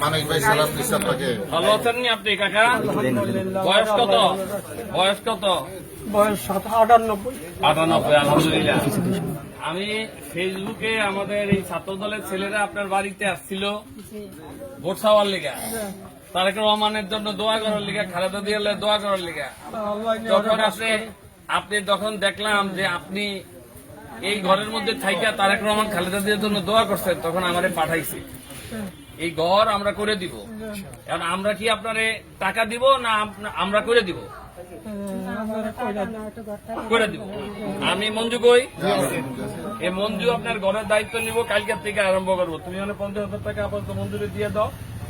মানিক ভাই সালাম দিচ্ছে আপনাকে। ভালো আছেন নি আপনি কাকা বয়স কত? বয়স কত? বয়স আটানব্বই। আটানব্বই আলহামদুলিল্লাহ। আমি ফেসবুকে আমাদের এই ছাত্র দলের ছেলেরা আপনার বাড়িতে আসছিল ভোট চাওয়ার লিগা। তারেক রহমানের জন্য দোয়া করার লিগা খালেদা দিয়ালে দোয়া করার লিগা। আল্লাহ যখন আপনি আপনি যখন দেখলাম যে আপনি এই ঘরের মধ্যে থাইকা তারেক রহমান খালেদা দিয়ার জন্য দোয়া করছেন তখন আমারে পাঠাইছি। এই ঘর আমরা করে দিব। এখন আমরা কি আপনারে টাকা দিব না আমরা করে দিব? করে দিব। আমি মঞ্জু কই? এই মঞ্জু আপনার ঘরের দায়িত্ব নিব কালকের থেকে আরম্ভ করব। তুমি মানে পঞ্চাশ হাজার টাকা আপাতত মঞ্জুরে দিয়ে দাও।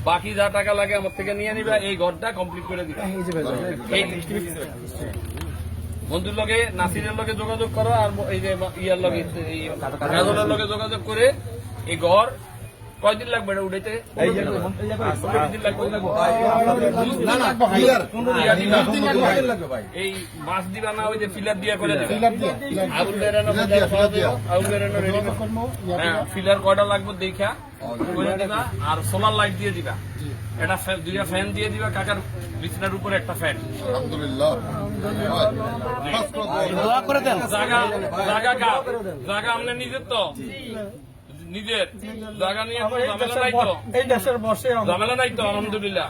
বাকি যা টাকা লাগে আমার থেকে নিয়ে নিবে এই ঘরটা কমপ্লিট করে দিবা। বন্ধুর লগে নাসিরের লগে যোগাযোগ করো আর এই যে ইয়ার লগে কাজলের লগে যোগাযোগ করে এই ঘর কয়দিন লাগবে এটা দিবা। এই মাছ দিবা না ওই যে ফিলার দিয়া করে ফিলার হ্যাঁ কয়টা লাগবে দেখা? করে দিবা? আর সোলার লাইট দিয়ে দিবা। ফ্যান- দুইটা ফ্যান দিয়ে দিবা কাকার বিছনার উপরে একটা ফ্যান। আলহামদুলিল্লাহ। জায়গা জায়গা কা জায়গা আপনার নিজের তো। নিজের। জায়গা নিয়ে ঝামেলা নাই তো। এই দেশের বসে ঝামেলা নাই তো আলহামদুলিল্লাহ।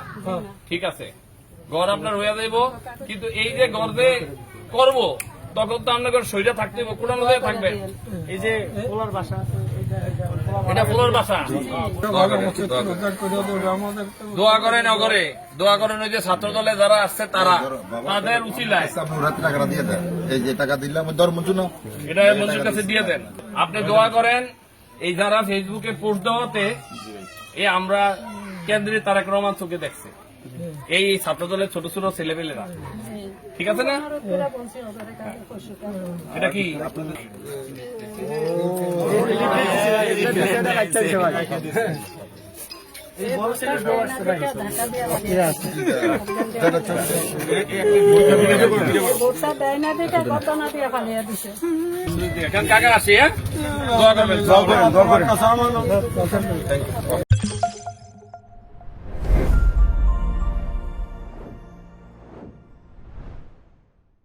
ঠিক আছে। ঘর আপনার হইয়া যাইব। কিন্তু এই যে ঘর যে করব তখন তো আপনার শরীরে থাকতে হবে কোরআন হয়ে থাকবে। এই যে পোলার বাসা এটা ফুলের বাসা। উদ্ধার করে দেবে দোয়া করেন। অগরে দোয়া করেন ওই যে ছাত্র দলে যারা আসছে তারা। তাদের উচিলায়। আপনি দিয়ে দেন। এই যে টাকা দিলাম ধর্ম জন্য এটা মন্দির কাছে দিয়ে দেন। আপনি দোয়া করেন এই যারা ফেসবুকে পোস্ট দেওয়াতে এই আমরা কেন্দ্রে তারেক রহমান চোখে দেখছে। এই ছাত্র দলের ছোট ছোট ছেলেপেলেরা। ঠিক আছে না? এটা কি কাকা আসি হ্যাঁ?